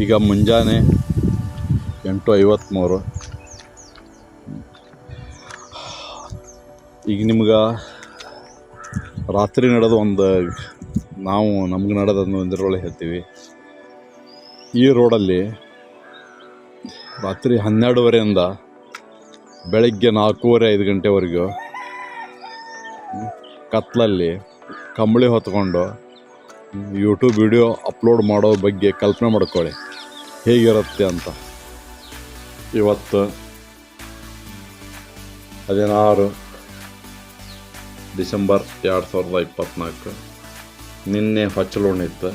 ಈಗ ಮುಂಜಾನೆ ಎಂಟು ಐವತ್ತ್ಮೂರು ಈಗ ನಿಮ್ಗೆ ರಾತ್ರಿ ನಡೆದು ಒಂದು ನಾವು ನಮ್ಗೆ ನಡೆದನ್ನು ಒಂದರೊಳಗೆ ಹೇಳ್ತೀವಿ. ಈ ರೋಡಲ್ಲಿ ರಾತ್ರಿ ಹನ್ನೆರಡುವರೆಯಿಂದ ಬೆಳಗ್ಗೆ ನಾಲ್ಕೂವರೆ ಐದು ಗಂಟೆವರೆಗೂ ಕತ್ತಲಲ್ಲಿ ಕಂಬಳಿ ಹೊತ್ಕೊಂಡು ಯೂಟ್ಯೂಬ್ ವಿಡಿಯೋ ಅಪ್ಲೋಡ್ ಮಾಡೋ ಬಗ್ಗೆ ಕಲ್ಪನೆ ಮಾಡ್ಕೊಳ್ಳಿ. ಹೇಗಿರುತ್ತೆ ಅಂತ. ಇವತ್ತು ಹದಿನಾರು ಡಿಸೆಂಬರ್ ಎರಡು ಸಾವಿರದ ಇಪ್ಪತ್ತ್ನಾಲ್ಕು ನಿನ್ನೆ ಹೊಚ್ಚಲುಣಿ ಇತ್ತು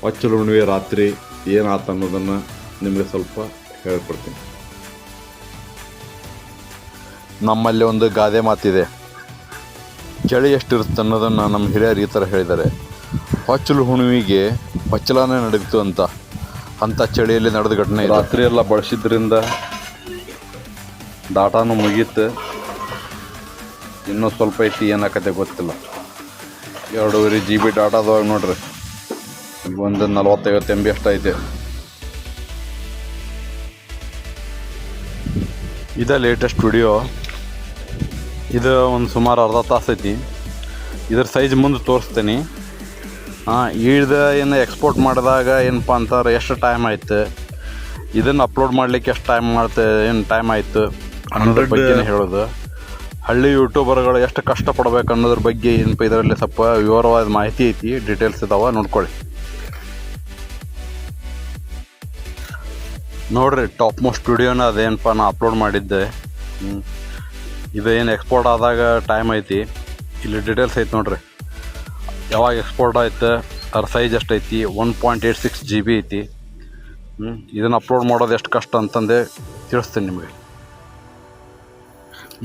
ಹೊಚ್ಚಲುಣ್ಣಿವೆ ರಾತ್ರಿ ಏನಾತ ಅನ್ನೋದನ್ನು ನಿಮಗೆ ಸ್ವಲ್ಪ ಹೇಳ್ಕೊಡ್ತೀನಿ. ನಮ್ಮಲ್ಲಿ ಒಂದು ಗಾದೆ ಮಾತಿದೆ. ಚಳಿ ಎಷ್ಟಿರುತ್ತೆ ಅನ್ನೋದನ್ನು ನಮ್ಮ ಹಿರಿಯರು ಈ ಥರ ಹೇಳಿದ್ದಾರೆ. ಹೊಚ್ಚಲು ಹುಣ್ಣಿಮೆಗೆ ಹೊಚ್ಚಲಾನೇ ನಡೀತು ಅಂತ. ಅಂಥ ಚಳಿಯಲ್ಲಿ ನಡೆದ ಘಟನೆ ರಾತ್ರಿ ಎಲ್ಲ ಬಳಸಿದ್ರಿಂದ ಡಾಟಾನು ಮುಗೀತು. ಇನ್ನೂ ಸ್ವಲ್ಪ ಐತಿ ಏನಾಕತೆ ಗೊತ್ತಿಲ್ಲ. ಎರಡೂವರೆ ಜಿ ಬಿ ಡಾಟಾದವಾಗ ನೋಡ್ರಿ. ಈಗ ಒಂದು ನಲ್ವತ್ತೈವತ್ತು ಎಂ ಬಿ ಅಷ್ಟೈತೆ ಇದೇ ಲೇಟೆಸ್ಟ್ ವಿಡಿಯೋ ಇದು ಒಂದು ಸುಮಾರು ಅರ್ಧ ತಾಸು ಐತಿ. ಇದ್ರ ಸೈಜ್ ಮುಂದೆ ತೋರಿಸ್ತೀನಿ. ಹಾಂ ಏನು ಎಕ್ಸ್ಪೋರ್ಟ್ ಮಾಡಿದಾಗ ಏನಪ್ಪ ಅಂತಾರೆ ಎಷ್ಟು ಟೈಮ್ ಆಯಿತು? ಇದನ್ನು ಅಪ್ಲೋಡ್ ಮಾಡಲಿಕ್ಕೆ ಎಷ್ಟು ಟೈಮ್ ಮಾಡ್ತೆ ಏನು ಟೈಮ್ ಆಯಿತು ಅನ್ನೋದ್ರ ಬಗ್ಗೆ ಹೇಳೋದು. ಹಳ್ಳಿ ಯೂಟ್ಯೂಬರ್ಗಳು ಎಷ್ಟು ಕಷ್ಟಪಡ್ಬೇಕು ಅನ್ನೋದ್ರ ಬಗ್ಗೆ ಏನಪ್ಪ ಇದರಲ್ಲಿ ಸ್ವಲ್ಪ ವಿವರವಾದ ಮಾಹಿತಿ ಐತಿ ಡೀಟೇಲ್ಸ್ ಇದಾವೆ ನೋಡ್ಕೊಳ್ಳಿ. ನೋಡ್ರಿ ಟಾಪ್ ಮೋಸ್ಟ್ ಸ್ಟುಡಿಯೋನ ಅದೇನಪ್ಪ ನಾನು ಅಪ್ಲೋಡ್ ಮಾಡಿದ್ದೆ. ಹ್ಞೂ ಇದು ಏನು ಎಕ್ಸ್ಪೋರ್ಟ್ ಆದಾಗ ಟೈಮ್ ಐತಿ. ಇಲ್ಲಿ ಡೀಟೇಲ್ಸ್ ಐತೆ ನೋಡ್ರಿ. ಯಾವಾಗ ಎಕ್ಸ್ಪೋರ್ಟ್ ಆಯ್ತು, ಅದ್ರ ಸೈಜ್ ಎಷ್ಟು ಐತಿ one point eight six G B ಐತಿ. ಇದನ್ನು ಅಪ್ಲೋಡ್ ಮಾಡೋದು ಎಷ್ಟು ಕಷ್ಟ ಅಂತಂದೆ ತಿಳಿಸ್ತೀನಿ ನಿಮಗೆ.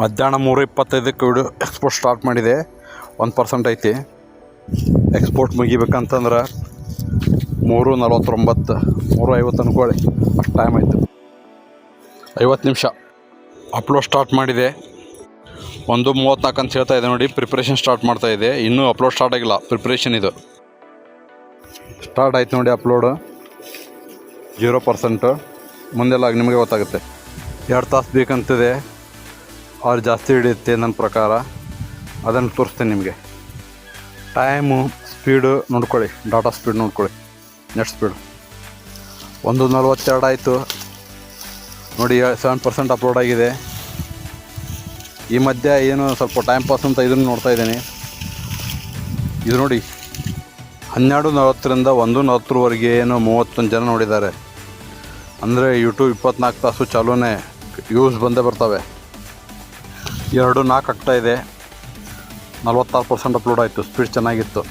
ಮಧ್ಯಾಹ್ನ ಮೂರು ಇಪ್ಪತ್ತೈದಕ್ಕೆ ವಿಡಿಯೋ ಎಕ್ಸ್ಪೋರ್ಟ್ ಸ್ಟಾರ್ಟ್ ಮಾಡಿದೆ ಒಂದು ಪರ್ಸೆಂಟ್ ಐತಿ. ಎಕ್ಸ್ಪೋರ್ಟ್ ಮುಗಿಬೇಕಂತಂದ್ರೆ ಮೂರು ನಲವತ್ತೊಂಬತ್ತು ಮೂರು ಐವತ್ತು ಅನ್ಕೊಳ್ಳಿ, ಅಷ್ಟು ಟೈಮ್ ಆಯಿತು. ಐವತ್ತು ನಿಮಿಷ. ಅಪ್ಲೋಡ್ ಸ್ಟಾರ್ಟ್ ಮಾಡಿದೆ ಒಂದು ಮೂವತ್ತ್ನಾಲ್ಕು ಅಂತ ಹೇಳ್ತಾ ಇದೆ ನೋಡಿ ಪ್ರಿಪ್ರೇಷನ್ ಸ್ಟಾರ್ಟ್ ಮಾಡ್ತಾ ಇದೆ. ಇನ್ನೂ ಅಪ್ಲೋಡ್ ಸ್ಟಾರ್ಟ್ ಆಗಿಲ್ಲ. ಪ್ರಿಪ್ರೇಷನ್ ಇದು. ಸ್ಟಾರ್ಟ್ ಆಯ್ತು ನೋಡಿ ಅಪ್ಲೋಡು ಜೀರೋ ಪರ್ಸೆಂಟು ಮುಂದೆಲ್ಲ ನಿಮಗೆ ಗೊತ್ತಾಗುತ್ತೆ. ಎರಡು ತಾಸು ಬೇಕಂತಿದೆ. ಅವ್ರು ಜಾಸ್ತಿ ಹಿಡಿಯುತ್ತೆ ನನ್ನ ಪ್ರಕಾರ. ಅದನ್ನು ತೋರಿಸ್ತೀನಿ ನಿಮಗೆ. ಟೈಮು ಸ್ಪೀಡು ನೋಡ್ಕೊಳ್ಳಿ. ಡಾಟಾ ಸ್ಪೀಡ್ ನೋಡ್ಕೊಳ್ಳಿ. ನೆಟ್ ಸ್ಪೀಡ್ ಒಂದು ನಲ್ವತ್ತೆರಡು ಆಯಿತು. ನೋಡಿ ಸೆವೆನ್ ಪರ್ಸೆಂಟ್ ಅಪ್ಲೋಡ್ ಆಗಿದೆ. ಈ ಮಧ್ಯೆ ಏನು ಸ್ವಲ್ಪ ಟೈಮ್ ಪಾಸ್ ಅಂತ ಇದನ್ನು ನೋಡ್ತಾ ಇದ್ದೀನಿ. ಇದು ನೋಡಿ, ಹನ್ನೆರಡು ನಲವತ್ತರಿಂದ ಒಂದು ನಲವತ್ತರವರೆಗೆ ಏನು ಮೂವತ್ತೊಂದು ಜನ ನೋಡಿದ್ದಾರೆ. ಅಂದರೆ ಯೂಟ್ಯೂಬ್ ಇಪ್ಪತ್ನಾಲ್ಕು ತಾಸು ಚಾಲೂನೇ ಯೂಸ್ ಬಂದೇ ಬರ್ತವೆ. ಎರಡು ನಾಲ್ಕು ಆಗ್ತಾ ಇದೆ. ನಲ್ವತ್ತಾರು ಪರ್ಸೆಂಟ್ ಅಪ್ಲೋಡ್ ಆಯಿತು ಸ್ಪೀಡ್ ಚೆನ್ನಾಗಿತ್ತು.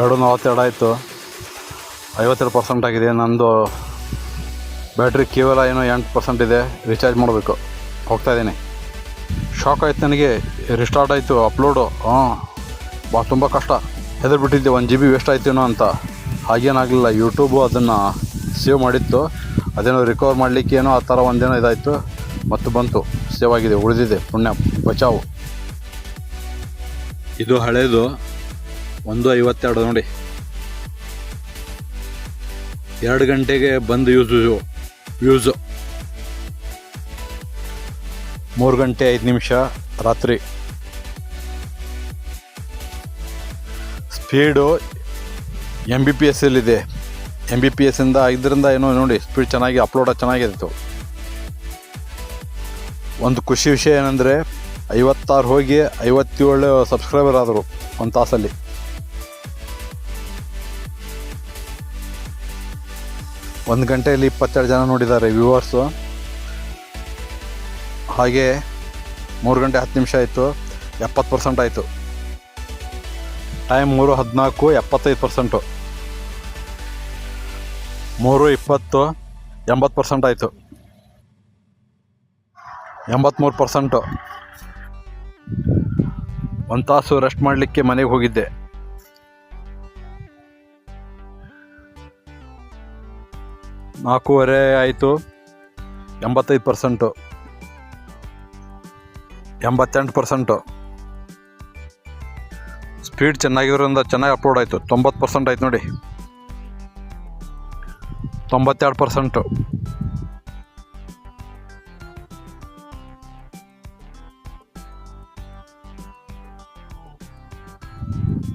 ಎರಡು ನಲವತ್ತೆರಡು ಆಯಿತು. ಐವತ್ತೆರಡು ಪರ್ಸೆಂಟ್ ಆಗಿದೆ. ನಂದು ಬ್ಯಾಟ್ರಿ ಕೇವಲ ಏನೋ ಎಂಟು ಪರ್ಸೆಂಟ್ ಇದೆ ರೀಚಾರ್ಜ್ ಮಾಡಬೇಕು. ಹೋಗ್ತಾ ಇದ್ದೀನಿ. ಶಾಕ್ ಆಯ್ತು ನನಗೆ ರಿಸ್ಟಾರ್ಟ್ ಆಯಿತು ಅಪ್ಲೋಡು ಹಾಂ ಬಾ, ತುಂಬ ಕಷ್ಟ. ಹೆದರ್ಬಿಟ್ಟಿದ್ದೆ ಒಂದು ಜಿ ಬಿ ವೇಸ್ಟ್ ಆಯ್ತೇನೋ ಅಂತ. ಹಾಗೇನಾಗಲಿಲ್ಲ ಯೂಟ್ಯೂಬು ಅದನ್ನು ಸೇವ್ ಮಾಡಿತ್ತು. ಅದೇನೋ ರಿಕವರ್ ಮಾಡಲಿಕ್ಕೆ ಏನೋ ಆ ಥರ ಒಂದೇನೋ ಇದಾಯಿತು. ಮತ್ತು ಬಂತು. ಸೇವ್ ಆಗಿದೆ, ಉಳಿದಿದೆ. ಪುಣ್ಯ, ಬಚಾವು. ಇದು ಹಳೇದು. ಒಂದು ಐವತ್ತೆರಡು ನೋಡಿ. ಎರಡು ಗಂಟೆಗೆ ಬಂದು ಯೂಸು ಯೂಸು ಮೂರು ಗಂಟೆ ಐದು ನಿಮಿಷ, ರಾತ್ರಿ. Speed M B P S ಎಲ್ಲಿದೆ ಎಂ ಬಿ ಪಿ ಎಸ್ಸಿಂದ ಇದರಿಂದ ಏನೋ ನೋಡಿ, ಸ್ಪೀಡ್ ಚೆನ್ನಾಗಿ ಅಪ್ಲೋಡ್ ಚೆನ್ನಾಗಿತ್ತು. ಒಂದು ಖುಷಿ ವಿಷಯ ಏನಂದರೆ, ಐವತ್ತಾರು ಹೋಗಿ ಐವತ್ತೇಳು ಸಬ್ಸ್ಕ್ರೈಬರ್ ಆದರು ಒಂದು ತಾಸಲ್ಲಿ. ಒಂದು ಗಂಟೆಯಲ್ಲಿ ಇಪ್ಪತ್ತೆರಡು ಜನ ನೋಡಿದ್ದಾರೆ ವ್ಯೂವರ್ಸು ಹಾಗೆ ಮೂರು ಗಂಟೆ ಹತ್ತು ನಿಮಿಷ ಆಯಿತು, ಎಪ್ಪತ್ತು ಪರ್ಸೆಂಟ್ ಆಯಿತು. ಟೈಮ್ ಮೂರು ಹದಿನಾಲ್ಕು, ಎಪ್ಪತ್ತೈದು ಪರ್ಸೆಂಟು ಮೂರು ಇಪ್ಪತ್ತು, ಎಂಬತ್ತು ಪರ್ಸೆಂಟ್ ಆಯಿತು. ಎಂಬತ್ತ್ಮೂರು ಪರ್ಸೆಂಟು ಒಂದು ತಾಸು ರೆಸ್ಟ್ ಮಾಡಲಿಕ್ಕೆ ಮನೆಗೆ ಹೋಗಿದ್ದೆ. ನಾಲ್ಕೂವರೆ ಆಯಿತು. ಎಂಬತ್ತೈದು ಪರ್ಸೆಂಟು. ಎಂಬತ್ತೆಂಟು ಪರ್ಸೆಂಟು. ಸ್ಪೀಡ್ ಚೆನ್ನಾಗಿರೋದ್ರಿಂದ ಚೆನ್ನಾಗಿ ಅಪ್ಲೋಡ್ ಆಯಿತು. ತೊಂಬತ್ತು ಪರ್ಸೆಂಟ್ ಆಯ್ತು ನೋಡಿ. ತೊಂಬತ್ತೆರಡು ಪರ್ಸೆಂಟು.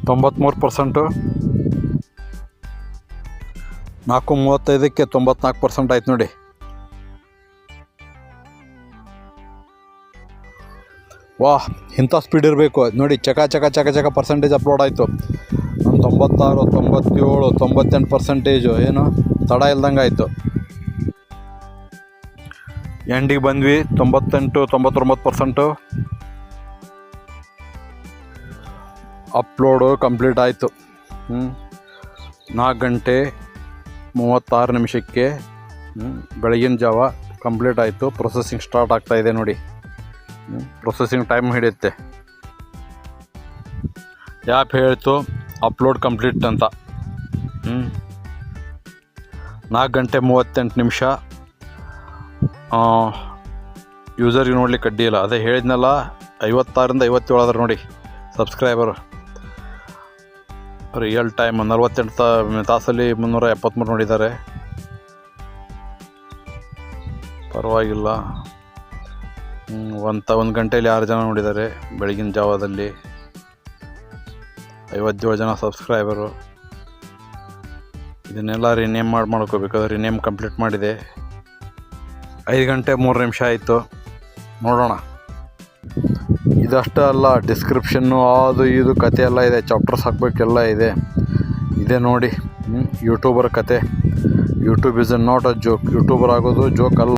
ತೊಂಬತ್ತ್ಮೂರು ಪರ್ಸೆಂಟು. ನಾಲ್ಕು ಮೂವತ್ತೈದಕ್ಕೆ ತೊಂಬತ್ನಾಲ್ಕು ಪರ್ಸೆಂಟ್ ಆಯ್ತು ನೋಡಿ. ವಾಹ್ ಇಂಥ ಸ್ಪೀಡ್ ಇರಬೇಕು. ನೋಡಿ, ಚಕ ಚಕ ಚಕ ಚಕ ಪರ್ಸೆಂಟೇಜ್ ಅಪ್ಲೋಡ್ ಆಯಿತು. ನಾನು ತೊಂಬತ್ತಾರು, ತೊಂಬತ್ತೇಳು, ತೊಂಬತ್ತೆಂಟು ಪರ್ಸೆಂಟೇಜು ಏನು? ತಡ ಇಲ್ದಂಗೆ ಆಯಿತು. ಎಂಡಿಗೆ ಬಂದ್ವಿ, ತೊಂಬತ್ತೆಂಟು, ತೊಂಬತ್ತೊಂಬತ್ತು ಪರ್ಸೆಂಟು ಅಪ್ಲೋಡು ಕಂಪ್ಲೀಟ್ ಆಯಿತು. ಹ್ಞೂ ನಾಲ್ಕು ಗಂಟೆ ಮೂವತ್ತಾರು ನಿಮಿಷಕ್ಕೆ ಬೆಳಗಿನ ಜಾವ ಕಂಪ್ಲೀಟ್ ಆಯಿತು. ಪ್ರೊಸೆಸಿಂಗ್ ಸ್ಟಾರ್ಟ್ ಇದೆ ನೋಡಿ. ಪ್ರೊಸೆಸಿಂಗ್ ಟೈಮ್ ಹಿಡಿಯುತ್ತೆ. ಆ್ಯಪ್ ಹೇಳ್ತು ಅಪ್ಲೋಡ್ ಕಂಪ್ಲೀಟ್ ಅಂತ. ನಾಲ್ಕು ಗಂಟೆ ಮೂವತ್ತೆಂಟು ನಿಮಿಷ. ಯೂಸರ್ಗೆ ನೋಡಲಿಕ್ಕೆ ಅಡ್ಡಿ ಇಲ್ಲ. ಅದೇ ಹೇಳಿದ್ನಲ್ಲ, ಐವತ್ತಾರರಿಂದ ಐವತ್ತೇಳಾದ್ರೆ ನೋಡಿ ಸಬ್ಸ್ಕ್ರೈಬರ್ ರಿಯಲ್ ಟೈಮ್ ನಲ್ವತ್ತೆಂಟು ತಾ ತಾಸಲ್ಲಿ ಮುನ್ನೂರ ಎಪ್ಪತ್ತ್ಮೂರು ನೋಡಿದ್ದಾರೆ. ಪರವಾಗಿಲ್ಲ. ಒಂದು ತ ಒಂದು ಗಂಟೆಯಲ್ಲಿ ಆರು ಜನ ನೋಡಿದ್ದಾರೆ ಬೆಳಗಿನ ಜಾವದಲ್ಲಿ. ಐವತ್ತೇಳು ಜನ ಸಬ್ಸ್ಕ್ರೈಬರು ಇದನ್ನೆಲ್ಲ ರಿನೇಮ್ ಮಾಡಿ ಮಾಡ್ಕೋಬೇಕಾದ್ರೆ ರಿನೇಮ್ ಕಂಪ್ಲೀಟ್ ಮಾಡಿದೆ. ಐದು ಗಂಟೆ ಮೂರು ನಿಮಿಷ ಆಯಿತು. ನೋಡೋಣ. ಇದಷ್ಟೇ ಅಲ್ಲ ಡಿಸ್ಕ್ರಿಪ್ಷನ್ನು ಅದು ಇದು ಕತೆ ಎಲ್ಲ ಇದೆ. ಚಾಪ್ಟರ್ಸ್ ಹಾಕಬೇಕೆಲ್ಲ ಇದೆ. ಇದೆ ನೋಡಿ. ಯೂಟ್ಯೂಬರ್ ಕತೆ. YouTube is not a joke YouTuber ಆಗೋದು ಜೋಕ್ ಅಲ್ಲ.